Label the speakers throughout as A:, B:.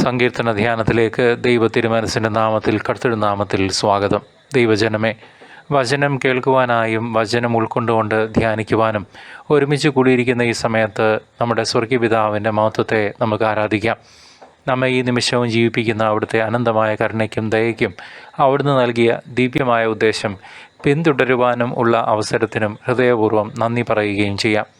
A: സങ്കീർത്തന ധ്യാനത്തിലേക്ക് ദൈവ തിരുമനസിന്റെ നാമത്തിൽ കർത്തൃനാമത്തിൽ സ്വാഗതം. ദൈവജനമേ വചനം കേൾക്കുവാനായും വചനം ഉൾക്കൊണ്ടുകൊണ്ട് ധ്യാനിക്കുവാനും ഒരുമിച്ച് കൂടിയിരിക്കുന്ന ഈ സമയത്ത് നമ്മുടെ സ്വർഗീയപിതാവിന്റെ മഹത്വത്തെ നമുക്ക് ആരാധിക്കാം. നമ്മെ ഈ നിമിഷവും ജീവിപ്പിക്കുന്ന അവിടുത്തെ അനന്തമായ കരുണയ്ക്കും ദയയ്ക്കും അവിടുന്ന് നൽകിയ ദിവ്യമായ ഉദ്ദേശം പിന്തുടരുവാനും ഉള്ള അവസരത്തിനും ഹൃദയപൂർവം നന്ദി പറയുകയും ചെയ്യാം.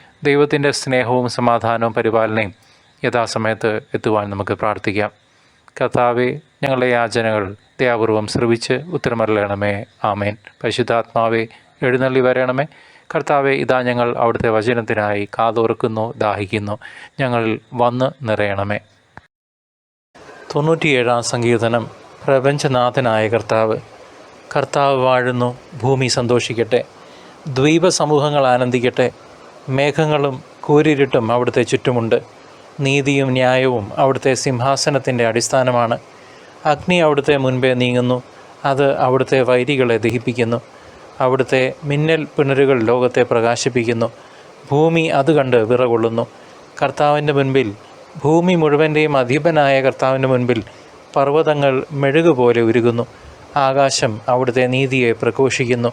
A: ദൈവത്തിന്റെ സ്നേഹവും സമാധാനവും പരിപാലനയും യഥാസമയത്ത് എത്തുവാൻ നമുക്ക് പ്രാർത്ഥിക്കാം. കർത്താവെ ഞങ്ങളുടെ യാചനകൾ ദയാപൂർവം ശ്രവിച്ച് ഉത്തരമരളയണമേ ആമേൻ. പരിശുദ്ധാത്മാവെ എഴുന്നള്ളി വരണമേ. കർത്താവെ ഇതാ ഞങ്ങൾ അവിടുത്തെ വചനത്തിനായി കാതോർക്കുന്നു ദാഹിക്കുന്നു. ഞങ്ങൾ വന്ന് നിറയണമേ. തൊണ്ണൂറ്റിയേഴാം സങ്കീർത്തനം. പ്രപഞ്ചനാഥനായ കർത്താവ് കർത്താവ് വാഴുന്നു ഭൂമി സന്തോഷിക്കട്ടെ. ദ്വീപ സമൂഹങ്ങൾ ആനന്ദിക്കട്ടെ. മേഘങ്ങളും കൂരിരുട്ടും അവിടുത്തെ ചുറ്റുമുണ്ട്. നീതിയും ന്യായവും അവിടുത്തെ സിംഹാസനത്തിന്റെ അടിസ്ഥാനമാണ്. അഗ്നി അവിടുത്തെ മുൻപേ നീങ്ങുന്നു. അത് അവിടുത്തെ വൈരികളെ ദഹിപ്പിക്കുന്നു. അവിടുത്തെ മിന്നൽ പിണരുകൾ ലോകത്തെ പ്രകാശിപ്പിക്കുന്നു. ഭൂമി അത് കണ്ട് വിറകൊള്ളുന്നു. കർത്താവിന്റെ മുൻപിൽ ഭൂമി മുഴുവന്റെയും അധീപനായ കർത്താവിന്റെ മുൻപിൽ പർവതങ്ങൾ മെഴുകുപോലെ ഉരുകുന്നു. ആകാശം അവിടുത്തെ നീതിയെ പ്രഘോഷിക്കുന്നു.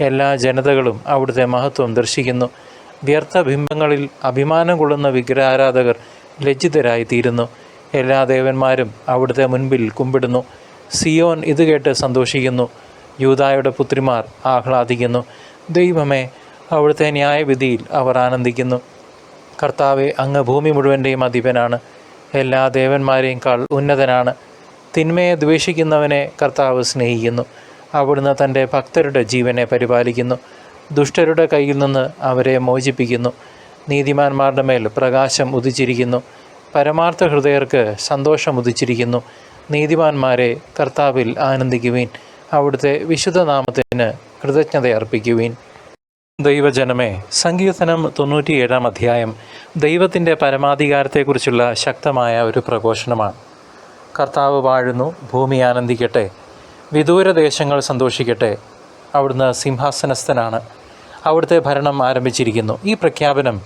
A: എല്ലാ ജനതകളും അവിടുത്തെ മഹത്വം ദർശിക്കുന്നു. വ്യർത്ഥ ബിംബങ്ങളിൽ അഭിമാനം കൊള്ളുന്ന വിഗ്രഹാരാധകർ ലജ്ജിതരായി തീരുന്നു എല്ലാ ദേവന്മാരും അവിടുത്തെ മുൻപിൽ കുമ്പിടുന്നു. സിയോൻ ഇത് കേട്ട് സന്തോഷിക്കുന്നു. യൂതായുടെ പുത്രിമാർ ആഹ്ലാദിക്കുന്നു. ദൈവമേ അവിടുത്തെ ന്യായവിധിയിൽ അവർ ആനന്ദിക്കുന്നു. കർത്താവെ അങ്ങ് ഭൂമി മുഴുവന്റെയും അധിപനാണ്. എല്ലാ ദേവന്മാരെയും ഉന്നതനാണ്. തിന്മയെ ദ്വേഷിക്കുന്നവനെ കർത്താവ് സ്നേഹിക്കുന്നു. അവിടുന്ന് തന്റെ ഭക്തരുടെ ജീവനെ പരിപാലിക്കുന്നു. ദുഷ്ടരുടെ കയ്യിൽ നിന്ന് അവരെ മോചിപ്പിക്കുന്നു. നീതിമാന്മാരുടെ മേൽ പ്രകാശം ഉദിച്ചിരിക്കുന്നു. പരമാർത്ഥ ഹൃദയർക്ക് സന്തോഷം ഉദിച്ചിരിക്കുന്നു. നീതിമാന്മാരെ കർത്താവിൽ ആനന്ദിക്കുവീൻ. അവിടുത്തെ വിശുദ്ധനാമത്തിന് കൃതജ്ഞത അർപ്പിക്കുവീൻ. ദൈവജനമേ സങ്കീർത്തനം തൊണ്ണൂറ്റിയേഴാം അധ്യായം ദൈവത്തിന്റെ പരമാധികാരത്തെക്കുറിച്ചുള്ള ശക്തമായ ഒരു പ്രഘോഷണമാണ്. കർത്താവ് വാഴുന്നു ഭൂമി ആനന്ദിക്കട്ടെ. വിദൂരദേശങ്ങൾ സന്തോഷിക്കട്ടെ. അവിടുന്ന് സിംഹാസനസ്ഥനാണ്. അവിടുത്തെ ഭരണം ആരംഭിച്ചിരിക്കുന്നു. ഈ പ്രഖ്യാപനം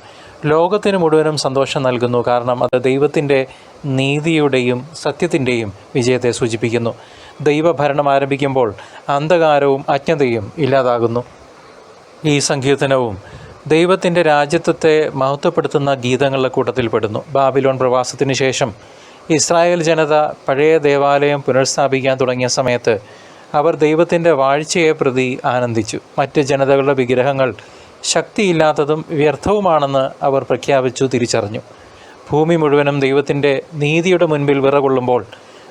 A: ലോകത്തിന് മുഴുവനും സന്തോഷം നൽകുന്നു. കാരണം അത് ദൈവത്തിന്റെ നീതിയുടെയും സത്യത്തിന്റെയും വിജയത്തെ സൂചിപ്പിക്കുന്നു. ദൈവഭരണം ആരംഭിക്കുമ്പോൾ അന്ധകാരവും അജ്ഞതയും ഇല്ലാതാകുന്നു. ഈ സങ്കീർത്തനവും ദൈവത്തിന്റെ രാജ്യത്വത്തെ മഹത്വപ്പെടുത്തുന്ന ഗീതങ്ങളുടെ കൂട്ടത്തിൽപ്പെടുന്നു ബാബിലോൺ പ്രവാസത്തിന് ശേഷം ഇസ്രായേൽ ജനത പഴയ ദേവാലയം പുനഃസ്ഥാപിക്കാൻ തുടങ്ങിയ സമയത്ത് അവർ ദൈവത്തിന്റെ വാഴ്ചയെ പ്രതി ആനന്ദിച്ചു. മറ്റ് ജനതകളുടെ വിഗ്രഹങ്ങൾ ശക്തിയില്ലാത്തതും വ്യർത്ഥവുമാണെന്ന് അവർ പ്രഖ്യാപിച്ചു തിരിച്ചറിഞ്ഞു. ഭൂമി മുഴുവനും ദൈവത്തിന്റെ നീതിയുടെ മുൻപിൽ വിറകൊള്ളുമ്പോൾ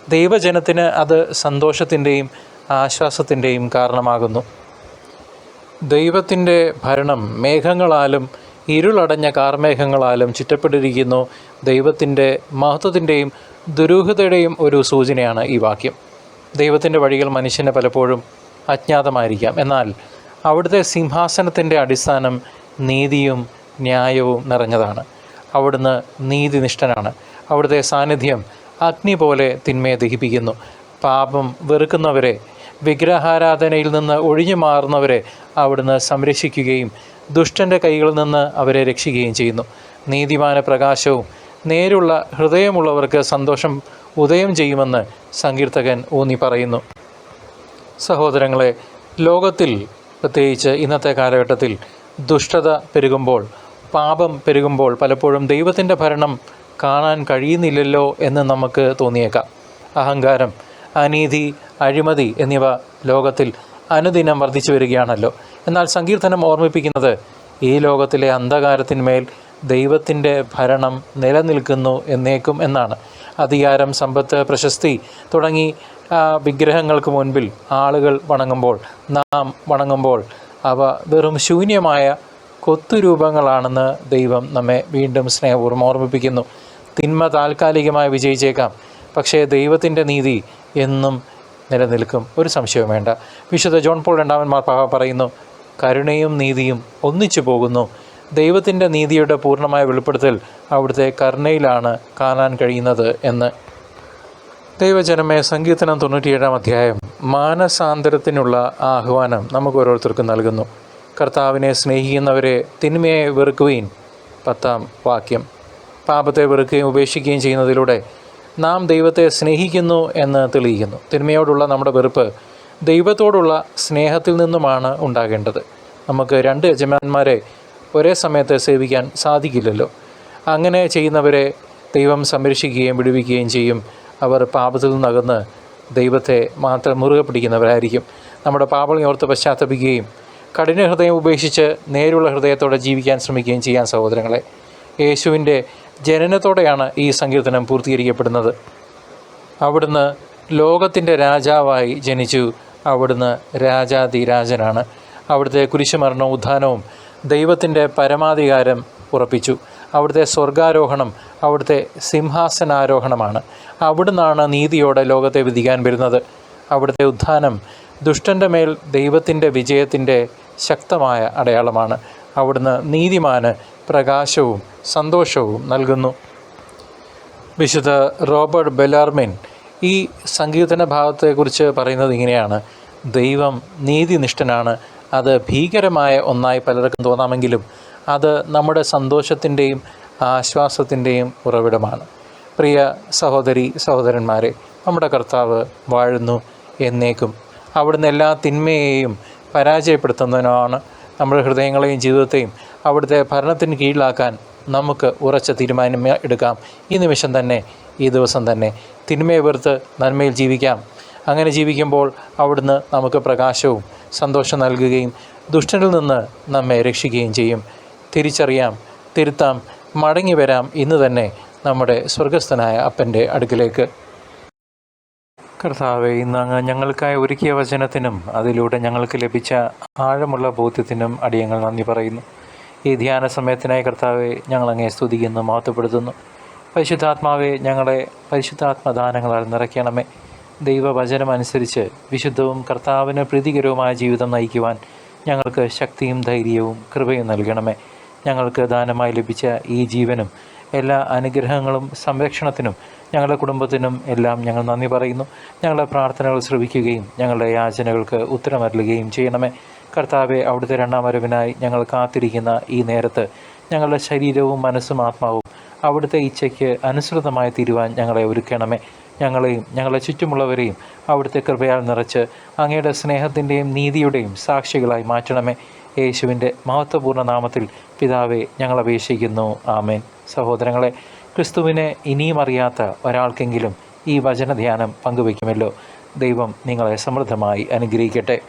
A: ദൈവജനത്തിന് അത് സന്തോഷത്തിന്റെയും ആശ്വാസത്തിന്റെയും കാരണമാകുന്നു. ദൈവത്തിന്റെ ഭരണം മേഘങ്ങളാലും ഇരുളടഞ്ഞ കാർമേഘങ്ങളാലും ചുറ്റപ്പെട്ടിരിക്കുന്നു. ദൈവത്തിന്റെ മഹത്വത്തിന്റെയും ദുരൂഹതയുടെയും ഒരു സൂചനയാണ് ഈ വാക്യം. ദൈവത്തിന്റെ വഴികൾ മനുഷ്യന് പലപ്പോഴും അജ്ഞാതമായിരിക്കാം. എന്നാൽ അവിടുത്തെ സിംഹാസനത്തിന്റെ അടിസ്ഥാനം നീതിയും ന്യായവും നിറഞ്ഞതാണ്. അവിടുന്ന് നീതിനിഷ്ഠനാണ്. അവിടുത്തെ സാന്നിധ്യം അഗ്നി പോലെ തിന്മയെ ദഹിപ്പിക്കുന്നു. പാപം വെറുക്കുന്നവരെ വിഗ്രഹാരാധനയിൽ നിന്ന് ഒഴിഞ്ഞു മാറുന്നവരെ അവിടുന്ന് സംരക്ഷിക്കുകയും ദുഷ്ടന്റെ കൈകളിൽ നിന്ന് അവരെ രക്ഷിക്കുകയും ചെയ്യുന്നു. നീതിമാന പ്രകാശവും നേരുള്ള ഹൃദയമുള്ളവർക്ക് സന്തോഷം ഉദയം ചെയ്യുമെന്ന് സങ്കീർത്തകൻ ഊന്നി പറയുന്നു. സഹോദരങ്ങളെ ലോകത്തിൽ പ്രത്യേകിച്ച് ഇന്നത്തെ കാലഘട്ടത്തിൽ ദുഷ്ടത പെരുകുമ്പോൾ പാപം പെരുകുമ്പോൾ പലപ്പോഴും ദൈവത്തിന്റെ ഭരണം കാണാൻ കഴിയുന്നില്ലല്ലോ എന്ന് നമുക്ക് തോന്നിയേക്കാം. അഹങ്കാരം അനീതി അഴിമതി എന്നിവ ലോകത്തിൽ അനുദിനം വർദ്ധിച്ചു വരികയാണല്ലോ. എന്നാൽ സങ്കീർത്തനം ഓർമ്മിപ്പിക്കുന്നത് ഈ ലോകത്തിലെ അന്ധകാരത്തിന്മേൽ ദൈവത്തിന്റെ ഭരണം നിലനിൽക്കുന്നു എന്നേക്കും എന്നാണ്. അധികാരം സമ്പത്ത് പ്രശസ്തി തുടങ്ങി വിഗ്രഹങ്ങൾക്ക് മുൻപിൽ ആളുകൾ വണങ്ങുമ്പോൾ നാം വണങ്ങുമ്പോൾ അവ വെറും ശൂന്യമായ കൊത്തുരൂപങ്ങളാണെന്ന് ദൈവം നമ്മെ വീണ്ടും സ്നേഹപൂർവം ഓർമ്മിപ്പിക്കുന്നു. തിന്മ താൽക്കാലികമായി വിജയിച്ചേക്കാം. പക്ഷേ ദൈവത്തിന്റെ നീതി എന്നും നിലനിൽക്കും. ഒരു സംശയവും വേണ്ട. വിശുദ്ധ ജോൺ പോൾ രണ്ടാമൻ മാർപ്പാപ്പ പറയുന്നു കരുണയും നീതിയും ഒന്നിച്ചു പോകുന്നു. ദൈവത്തിന്റെ നീതിയുടെ പൂർണമായ വെളിപ്പെടുത്തൽ അവിടുത്തെ കരുണയിലാണ് കാണാൻ കഴിയുന്നത് എന്ന്. ദൈവജനമേ സങ്കീർത്തനം തൊണ്ണൂറ്റിയേഴാം അധ്യായം. മാനസാന്തരത്തിനുള്ള ആഹ്വാനം നമുക്ക് ഓരോരുത്തർക്കും നൽകുന്നു. കർത്താവിനെ സ്നേഹിക്കുന്നവരെ തിന്മയെ വെറുക്കുകയും പത്താം വാക്യം. പാപത്തെ വെറുക്കുകയും ഉപേക്ഷിക്കുകയും ചെയ്യുന്നതിലൂടെ നാം ദൈവത്തെ സ്നേഹിക്കുന്നു എന്ന് തെളിയിക്കുന്നു. തിന്മയോടുള്ള നമ്മുടെ വെറുപ്പ് ദൈവത്തോടുള്ള സ്നേഹത്തിൽ നിന്നുമാണ് ഉണ്ടാകേണ്ടത്. നമുക്ക് രണ്ട് യജമാന്മാരെ ഒരേ സമയത്ത് സേവിക്കാൻ സാധിക്കില്ലല്ലോ. അങ്ങനെ ചെയ്യുന്നവരെ ദൈവം സംരക്ഷിക്കുകയും വിടുവിക്കുകയും ചെയ്യും. അവർ പാപത്തിൽ നിന്നകന്ന് ദൈവത്തെ മാത്രം മുറുകെ പിടിക്കുന്നവരായിരിക്കും. നമ്മുടെ പാപങ്ങളെ ഓർത്ത് പശ്ചാത്തപിക്കുകയും കഠിന ഹൃദയം ഉപേക്ഷിച്ച് നേരുള്ള ഹൃദയത്തോടെ ജീവിക്കാൻ ശ്രമിക്കുകയും ചെയ്യാൻ സഹോദരങ്ങളെ. യേശുവിന്റെ ജനനത്തോടെയാണ് ഈ സങ്കീർത്തനം പൂർത്തീകരിക്കപ്പെടുന്നത്. അവിടുന്ന് ലോകത്തിന്റെ രാജാവായി ജനിച്ചു അവിടുന്ന് രാജാതിരാജനാണ്. അവിടുത്തെ കുരിശുമരണവും ഉത്ഥാനവും ദൈവത്തിന്റെ പരമാധികാരം ഉറപ്പിച്ചു. അവിടുത്തെ സ്വർഗാരോഹണം അവിടുത്തെ സിംഹാസനാരോഹണമാണ്. അവിടുന്നാണ് നീതിയോടെ ലോകത്തെ വിധിക്കാൻ വരുന്നത്. അവിടുത്തെ ഉത്ഥാനം ദുഷ്ടന്റെ മേൽ ദൈവത്തിന്റെ വിജയത്തിന്റെ ശക്തമായ അടയാളമാണ്. അവിടുന്ന് നീതിമാന് പ്രകാശവും സന്തോഷവും നൽകുന്നു. വിശുദ്ധ റോബർട്ട് ബെലാർമിൻ ഈ സംഗീതന ഭാഗത്തെക്കുറിച്ച് പറയുന്നത് ഇങ്ങനെയാണ്. ദൈവം നീതിനിഷ്ഠനാണ്. അത് ഭീകരമായ ഒന്നായി പലർക്കും തോന്നാമെങ്കിലും അത് നമ്മുടെ സന്തോഷത്തിന്റെയും ആശ്വാസത്തിന്റെയും ഉറവിടമാണ്. പ്രിയ സഹോദരി സഹോദരന്മാരെ നമ്മുടെ കർത്താവ് വാഴുന്നു എന്നേക്കും. അവിടുന്ന് എല്ലാ തിന്മയെയും പരാജയപ്പെടുത്തുന്നതിനാണ് നമ്മുടെ ഹൃദയങ്ങളെയും ജീവിതത്തെയും അവിടുത്തെ ഭരണത്തിന് കീഴിലാക്കാൻ നമുക്ക് ഉറച്ച തീരുമാനം എടുക്കാം. ഈ നിമിഷം തന്നെ ഈ ദിവസം തന്നെ തിന്മയെ വെറുത്ത് നന്മയിൽ ജീവിക്കാം. അങ്ങനെ ജീവിക്കുമ്പോൾ അവിടുന്ന് നമുക്ക് പ്രകാശവും സന്തോഷം നൽകുകയും ദുഷ്ടനിൽ നിന്ന് നമ്മെ രക്ഷിക്കുകയും ചെയ്യും. തിരിച്ചറിയാം തിരുത്താം മടങ്ങി വരാം ഇന്ന് തന്നെ നമ്മുടെ സ്വർഗസ്ഥനായ അപ്പന്റെ അടുക്കിലേക്ക്. കർത്താവെ ഇന്ന് അങ്ങ് ഞങ്ങൾക്കായി ഒരുക്കിയ വചനത്തിനും അതിലൂടെ ഞങ്ങൾക്ക് ലഭിച്ച ആഴമുള്ള ബോധ്യത്തിനും അടിയങ്ങൾ നന്ദി പറയുന്നു. ഈ ധ്യാന സമയത്തിനായി കർത്താവെ ഞങ്ങൾ അങ്ങേ സ്തുതിക്കുന്നു മഹത്വപ്പെടുത്തുന്നു. പരിശുദ്ധാത്മാവെ ഞങ്ങളെ പരിശുദ്ധാത്മദാനങ്ങളാൽ നിറയ്ക്കണമേ. ദൈവവചനം അനുസരിച്ച് വിശുദ്ധവും കർത്താവിന് പ്രീതികരവുമായ ജീവിതം നയിക്കുവാൻ ഞങ്ങൾക്ക് ശക്തിയും ധൈര്യവും കൃപയും നൽകണമേ. ഞങ്ങൾക്ക് ദാനമായി ലഭിച്ച ഈ ജീവനും എല്ലാ അനുഗ്രഹങ്ങളും സംരക്ഷണത്തിനും ഞങ്ങളുടെ കുടുംബത്തിനും എല്ലാം ഞങ്ങൾ നന്ദി പറയുന്നു. ഞങ്ങളുടെ പ്രാർത്ഥനകൾ ശ്രവിക്കുകയും ഞങ്ങളുടെ യാചനകൾക്ക് ഉത്തരമരുളുകയും ചെയ്യണമേ. കർത്താവെ അവിടുത്തെ രണ്ടാം വരവിനായി ഞങ്ങൾ കാത്തിരിക്കുന്ന ഈ നേരത്ത് ഞങ്ങളുടെ ശരീരവും മനസ്സും ആത്മാവും അവിടുത്തെ ഇച്ഛയ്ക്ക് അനുസൃതമായി തീരുവാൻ ഞങ്ങളെ ഒരുക്കണമേ. ഞങ്ങളെയും ഞങ്ങളെ ചുറ്റുമുള്ളവരെയും അവിടുത്തെ കൃപയാൽ നിറച്ച് അങ്ങയുടെ സ്നേഹത്തിന്റെയും നീതിയുടെയും സാക്ഷികളായി മാറ്റണമേ. യേശുവിന്റെ മഹത്വപൂർണ നാമത്തിൽ പിതാവെ ഞങ്ങൾ അപേക്ഷിക്കുന്നു. ആമേൻ. സഹോദരങ്ങളെ ക്രിസ്തുവിനെ ഇനിയും അറിയാത്ത ഒരാൾക്കെങ്കിലും ഈ വചനധ്യാനം പങ്കുവയ്ക്കുമല്ലോ. ദൈവം നിങ്ങളെ സമൃദ്ധമായി അനുഗ്രഹിക്കട്ടെ.